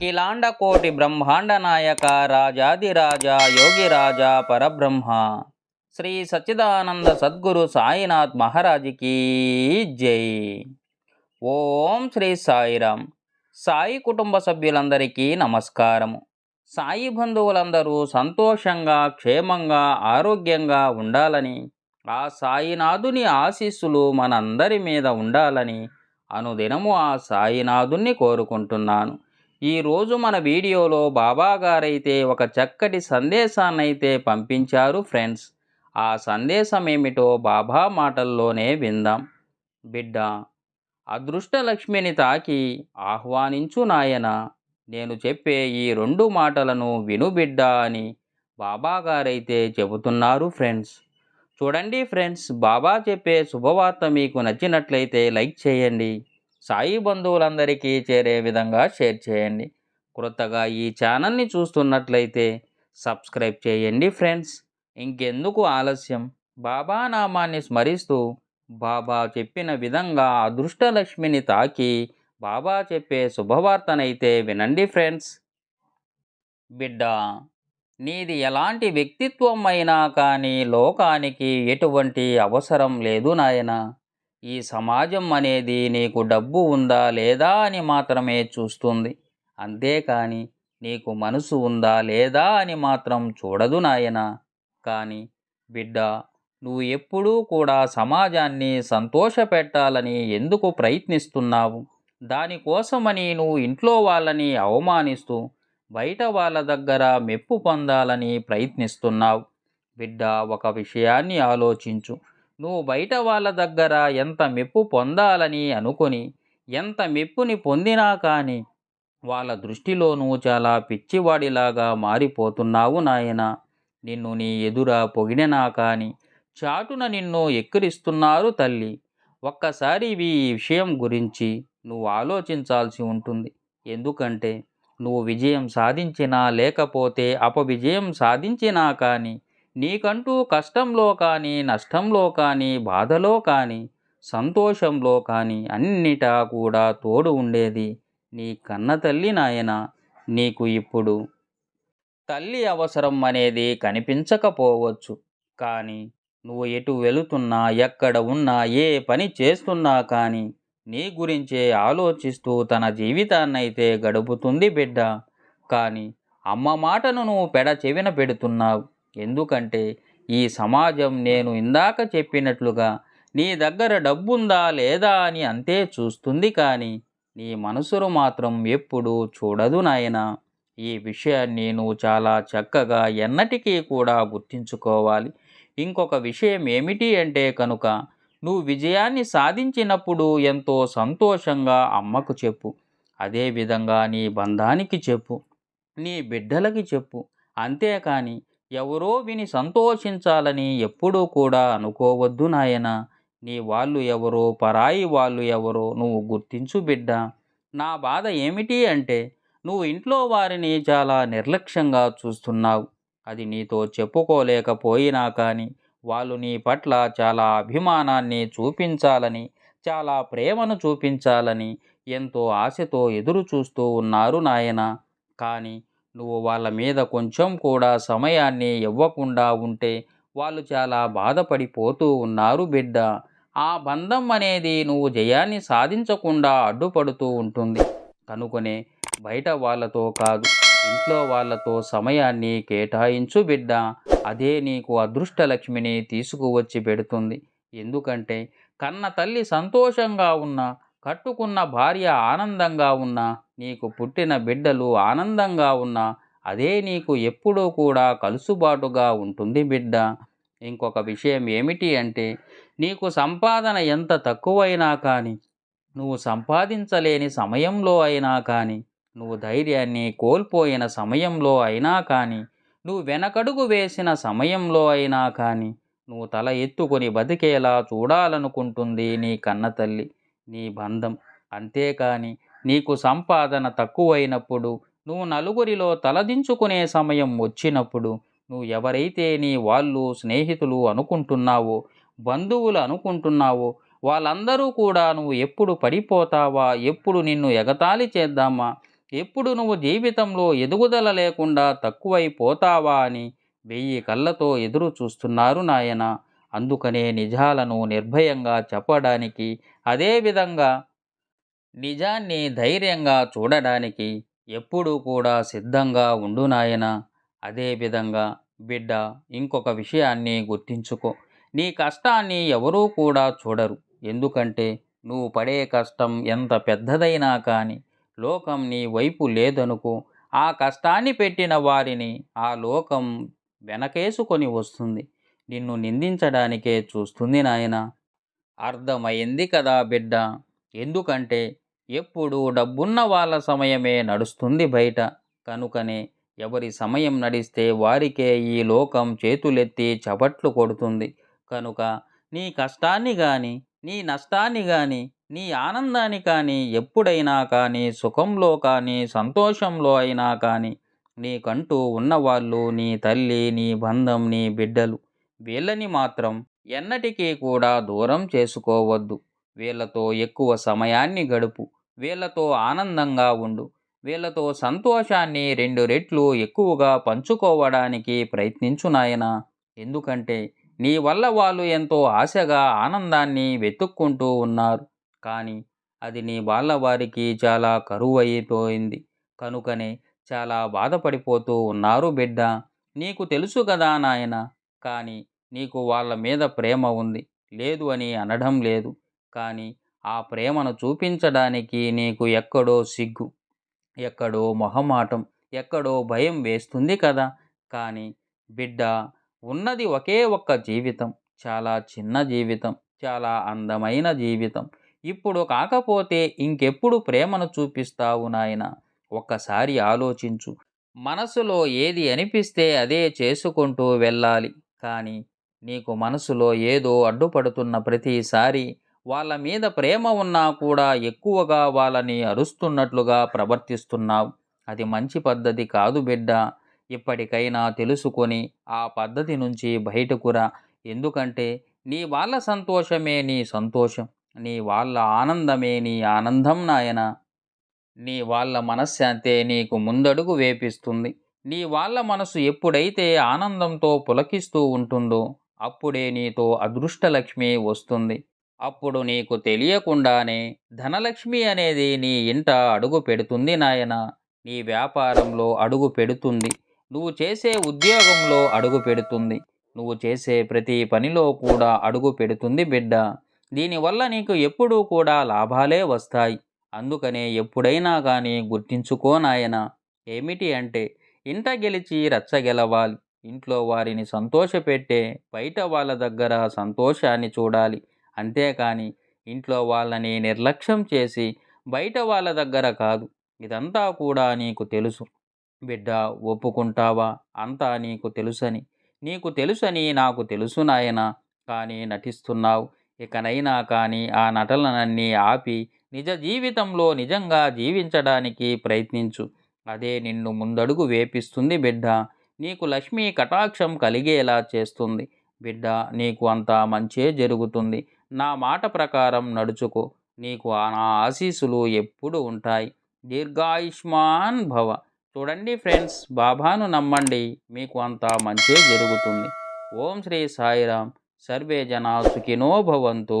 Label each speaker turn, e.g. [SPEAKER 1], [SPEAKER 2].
[SPEAKER 1] అఖిలాండ కోటి బ్రహ్మాండ నాయక రాజాదిరాజ యోగిరాజ పరబ్రహ్మ. శ్రీ సచ్చిదానంద సద్గురు సాయినాథ్ మహారాజుకి జై. ఓం శ్రీ సాయిరామ్ సాయి కుటుంబ సభ్యులందరికీ నమస్కారము. సాయి బంధువులందరూ సంతోషంగా క్షేమంగా ఆరోగ్యంగా ఉండాలని ఆ సాయినాథుని ఆశీస్సులు మనందరి మీద ఉండాలని అనుదినము ఆ సాయినాథుణ్ణి కోరుకుంటున్నాను. ఈరోజు మన వీడియోలో బాబా గారైతే ఒక చక్కటి సందేశాన్నైతే పంపించారు ఫ్రెండ్స్. ఆ సందేశం ఏమిటో బాబా మాటల్లోనే విందాం. బిడ్డ అదృష్టలక్ష్మిని తాకి ఆహ్వానించు నాయన. నేను చెప్పే ఈ రెండు మాటలను విను బిడ్డ అని బాబా గారైతే చెబుతున్నారు ఫ్రెండ్స్. చూడండి ఫ్రెండ్స్ బాబా చెప్పే శుభవార్త మీకు నచ్చినట్లయితే లైక్ చేయండి. సాయి బంధువులందరికీ చేరే విధంగా షేర్ చేయండి. క్రొత్తగా ఈ ఛానల్ని చూస్తున్నట్లయితే సబ్స్క్రైబ్ చేయండి ఫ్రెండ్స్. ఇంకెందుకు ఆలస్యం? బాబా నామాన్ని స్మరిస్తూ బాబా చెప్పిన విధంగా అదృష్టలక్ష్మిని తాకి బాబా చెప్పే శుభవార్తనైతే వినండి ఫ్రెండ్స్. బిడ్డ నీది ఎలాంటి వ్యక్తిత్వం అయినా కానీ లోకానికి ఎటువంటి అవసరం లేదు నాయనా. ఈ సమాజం అనేది నీకు డబ్బు ఉందా లేదా అని మాత్రమే చూస్తుంది. అంతేకాని నీకు మనసు ఉందా లేదా అని మాత్రం చూడదు నాయన. కానీ బిడ్డ నువ్వు ఎప్పుడూ కూడా సమాజాన్ని సంతోషపెట్టాలని ఎందుకు ప్రయత్నిస్తున్నావు? దానికోసమని నువ్వు ఇంట్లో వాళ్ళని అవమానిస్తూ బయట వాళ్ళ దగ్గర మెప్పు పొందాలని ప్రయత్నిస్తున్నావు. బిడ్డ ఒక విషయాన్ని ఆలోచించు. నువ్వు బయట వాళ్ళ దగ్గర ఎంత మెప్పు పొందాలని అనుకొని ఎంత మెప్పుని పొందినా కానీ వాళ్ళ దృష్టిలో నువ్వు చాలా పిచ్చివాడిలాగా మారిపోతున్నావు నాయన. నిన్ను నీ ఎదుర పొగిడినా కానీ చాటున నిన్ను ఎక్కిరిస్తున్నారు తల్లి. ఒక్కసారి ఈ విషయం గురించి నువ్వు ఆలోచించాల్సి ఉంటుంది. ఎందుకంటే నువ్వు విజయం సాధించినా లేకపోతే అపవిజయం సాధించినా కానీ నీకంటూ కష్టంలో కానీ నష్టంలో కానీ బాధలో కానీ సంతోషంలో కానీ అన్నిటా కూడా తోడు ఉండేది నీ కన్న తల్లి నాయన నీకు ఇప్పుడు. తల్లి అవసరం అనేది కనిపించకపోవచ్చు. కానీ నువ్వు ఎటు వెళుతున్నా ఎక్కడ ఉన్నా ఏ పని చేస్తున్నా కానీ నీ గురించే ఆలోచిస్తూ తన జీవితాన్నైతే గడుపుతుంది బిడ్డ. కానీ అమ్మ మాటను నువ్వు పెడ చెవిన పెడుతున్నావు. ఎందుకంటే ఈ సమాజం నేను ఇందాక చెప్పినట్లుగా నీ దగ్గర డబ్బుందా లేదా అని అంతే చూస్తుంది కానీ నీ మనసును మాత్రం ఎప్పుడూ చూడదు నాయనా. ఈ విషయాన్ని నువ్వు చాలా చక్కగా ఎన్నటికీ కూడా గుర్తించుకోవాలి. ఇంకొక విషయం ఏమిటి అంటే కనుక నువ్వు విజయాన్ని సాధించినప్పుడు ఎంతో సంతోషంగా అమ్మకు చెప్పు. అదేవిధంగా నీ బంధానికి చెప్పు. నీ బిడ్డలకి చెప్పు. అంతేకాని ఎవరో విని సంతోషించాలని ఎప్పుడూ కూడా అనుకోవద్దు నాయన. నీ వాళ్ళు ఎవరో పరాయి వాళ్ళు ఎవరో నువ్వు గుర్తించు బిడ్డ. నా బాధ ఏమిటి అంటే నువ్వు ఇంట్లో వారిని చాలా నిర్లక్ష్యంగా చూస్తున్నావు. అది నీతో చెప్పుకోలేకపోయినా కానీ వాళ్ళు నీ పట్ల చాలా అభిమానాన్ని చూపించాలని చాలా ప్రేమను చూపించాలని ఎంతో ఆశతో ఎదురు చూస్తూ ఉన్నారు నాయన. కానీ నువ్వు వాళ్ళ మీద కొంచెం కూడా సమయాన్ని ఇవ్వకుండా ఉంటే వాళ్ళు చాలా బాధపడిపోతూ ఉన్నారు బిడ్డ. ఆ బంధం అనేది నువ్వు జయాన్ని సాధించకుండా అడ్డుపడుతూ ఉంటుంది. కనుకొనే బయట వాళ్ళతో కాదు ఇంట్లో వాళ్ళతో సమయాన్ని కేటాయించు బిడ్డ. అదే నీకు అదృష్టలక్ష్మిని తీసుకువచ్చి పెడుతుంది. ఎందుకంటే కన్న తల్లి సంతోషంగా ఉన్న కట్టుకున్న భార్య ఆనందంగా ఉన్న నీకు పుట్టిన బిడ్డలు ఆనందంగా ఉన్నా అదే నీకు ఎప్పుడూ కూడా కలుసుబాటుగా ఉంటుంది బిడ్డ. ఇంకొక విషయం ఏమిటి అంటే నీకు సంపాదన ఎంత తక్కువైనా కానీ నువ్వు సంపాదించలేని సమయంలో అయినా కానీ నువ్వు ధైర్యాన్ని కోల్పోయిన సమయంలో అయినా కానీ నువ్వు వెనకడుగు వేసిన సమయంలో అయినా కానీ నువ్వు తల ఎత్తుకొని బతికేలా చూడాలనుకుంటుంది నీ కన్న తల్లి నీ బంధం. అంతేకాని నీకు సంపాదన తక్కువైనప్పుడు నువ్వు నలుగురిలో తలదించుకునే సమయం వచ్చినప్పుడు నువ్వు ఎవరైతే నీ వాళ్ళు స్నేహితులు అనుకుంటున్నావో బంధువులు అనుకుంటున్నావో వాళ్ళందరూ కూడా నువ్వు ఎప్పుడు పడిపోతావా? ఎప్పుడు నిన్ను ఎగతాళి చేద్దామా? ఎప్పుడు నువ్వు జీవితంలో ఎదుగుదల లేకుండా తక్కువైపోతావా అని వెయ్యి కళ్ళతో ఎదురు చూస్తున్నారు నాయన. అందుకనే నిజాలను నిర్భయంగా చెప్పడానికి అదేవిధంగా నిజాన్ని ధైర్యంగా చూడడానికి ఎప్పుడూ కూడా సిద్ధంగా ఉండు నాయన. అదేవిధంగా బిడ్డ ఇంకొక విషయాన్ని గుర్తించుకో. నీ కష్టాన్ని ఎవరూ కూడా చూడరు. ఎందుకంటే నువ్వు పడే కష్టం ఎంత పెద్దదైనా కానీ లోకం నీ వైపు లేదనుకో ఆ కష్టాన్ని పెట్టిన వారిని ఆ లోకం వెనకేసుకొని వస్తుంది. నిన్ను నిందించడానికే చూస్తుంది నాయన. అర్థమైంది కదా బిడ్డ. ఎందుకంటే ఎప్పుడు డబ్బున్న వాళ్ళ సమయమే నడుస్తుంది బయట. కనుకనే ఎవరి సమయం నడిస్తే వారికే ఈ లోకం చేతులెత్తి చపట్లు కొడుతుంది. కనుక నీ కష్టాన్ని కానీ నీ నష్టాన్ని కానీ నీ ఆనందాన్ని కానీ ఎప్పుడైనా కానీ సుఖంలో కానీ సంతోషంలో అయినా కానీ నీకంటూ ఉన్నవాళ్ళు నీ తల్లి నీ బంధం నీ బిడ్డలు. వీళ్ళని మాత్రం ఎన్నటికీ కూడా దూరం చేసుకోవద్దు. వీళ్ళతో ఎక్కువ సమయాన్ని గడుపు. వీళ్ళతో ఆనందంగా ఉండు. వీళ్ళతో సంతోషాన్ని రెండు రెట్లు ఎక్కువగా పంచుకోవడానికి ప్రయత్నించు నాయనా. ఎందుకంటే నీ వల్ల వాళ్ళు ఎంతో ఆశగా ఆనందాన్ని వెతుక్కుంటూ ఉన్నారు. కానీ అది నీ వాళ్ళ వారికి చాలా కరువు అయిపోయింది కనుకనే చాలా బాధపడిపోతూ ఉన్నారు బిడ్డ. నీకు తెలుసు కదా నాయన. కానీ నీకు వాళ్ళ మీద ప్రేమ ఉంది. లేదు అని అనడం లేదు. కానీ ఆ ప్రేమను చూపించడానికి నీకు ఎక్కడో సిగ్గు ఎక్కడో మొహమాటం ఎక్కడో భయం వేస్తుంది కదా. కానీ బిడ్డ ఉన్నది ఒకే ఒక్క జీవితం చాలా చిన్న జీవితం చాలా అందమైన జీవితం. ఇప్పుడు కాకపోతే ఇంకెప్పుడు ప్రేమను చూపిస్తావు నాయన? ఒక్కసారి ఆలోచించు. మనసులో ఏది అనిపిస్తే అదే చేసుకుంటూ వెళ్ళాలి. కానీ నీకు మనసులో ఏదో అడ్డుపడుతున్న ప్రతిసారి వాళ్ళ మీద ప్రేమ ఉన్నా కూడా ఎక్కువగా వాళ్ళని అరుస్తున్నట్లుగా ప్రవర్తిస్తున్నావు. అది మంచి పద్ధతి కాదు బిడ్డ. ఇప్పటికైనా తెలుసుకొని ఆ పద్ధతి నుంచి బయటకురా ఎందుకంటే నీ వాళ్ళ సంతోషమే నీ సంతోషం. నీ వాళ్ళ ఆనందమే నీ ఆనందం నాయన. నీ వాళ్ళ మనశ్శాంతే నీకు ముందడుగు వేపిస్తుంది. నీ వాళ్ళ మనసు ఎప్పుడైతే ఆనందంతో పులకిస్తూ ఉంటుందో అప్పుడే నీతో అదృష్టలక్ష్మి వస్తుంది. అప్పుడు నీకు తెలియకుండానే ధనలక్ష్మి అనేది నీ ఇంట అడుగు పెడుతుంది నాయన. నీ వ్యాపారంలో అడుగు పెడుతుంది. నువ్వు చేసే ఉద్యోగంలో అడుగు పెడుతుంది. నువ్వు చేసే ప్రతి పనిలో కూడా అడుగు పెడుతుంది బిడ్డ. దీనివల్ల నీకు ఎప్పుడూ కూడా లాభాలే వస్తాయి. అందుకనే ఎప్పుడైనా కానీ గుర్తించుకో నాయన. ఏమిటి అంటే ఇంట గెలిచి రచ్చ గెలవాలి. ఇంట్లో వారిని సంతోషపెట్టే బయట వాళ్ళ దగ్గర సంతోషాన్ని చూడాలి. అంతేకాని ఇంట్లో వాళ్ళని నిర్లక్ష్యం చేసి బయట వాళ్ళ దగ్గర కాదు. ఇదంతా కూడా నీకు తెలుసు. బిడ్డ ఒప్పుకుంటావా? అంతా నీకు తెలుసని. నీకు తెలుసని నాకు తెలుసు నాయన. కానీ నటిస్తున్నావు. ఇకనైనా కానీ ఆ నటలనన్నీ ఆపి నిజ జీవితంలో నిజంగా జీవించడానికి ప్రయత్నించు. అదే నిన్ను ముందడుగు వేపిస్తుంది బిడ్డ. నీకు లక్ష్మీ కటాక్షం కలిగేలా చేస్తుంది. బిడ్డ నీకు అంతా మంచే జరుగుతుంది. నా మాట ప్రకారం నడుచుకో. నీకు నా ఆశీస్సులు ఎప్పుడు ఉంటాయి. దీర్ఘాయుష్మాన్ భవ. చూడండి ఫ్రెండ్స్ బాబాను నమ్మండి. మీకు అంతా మంచే జరుగుతుంది. ఓం శ్రీ సాయిరామ్. సర్వే జనా సుఖినో భవంతు.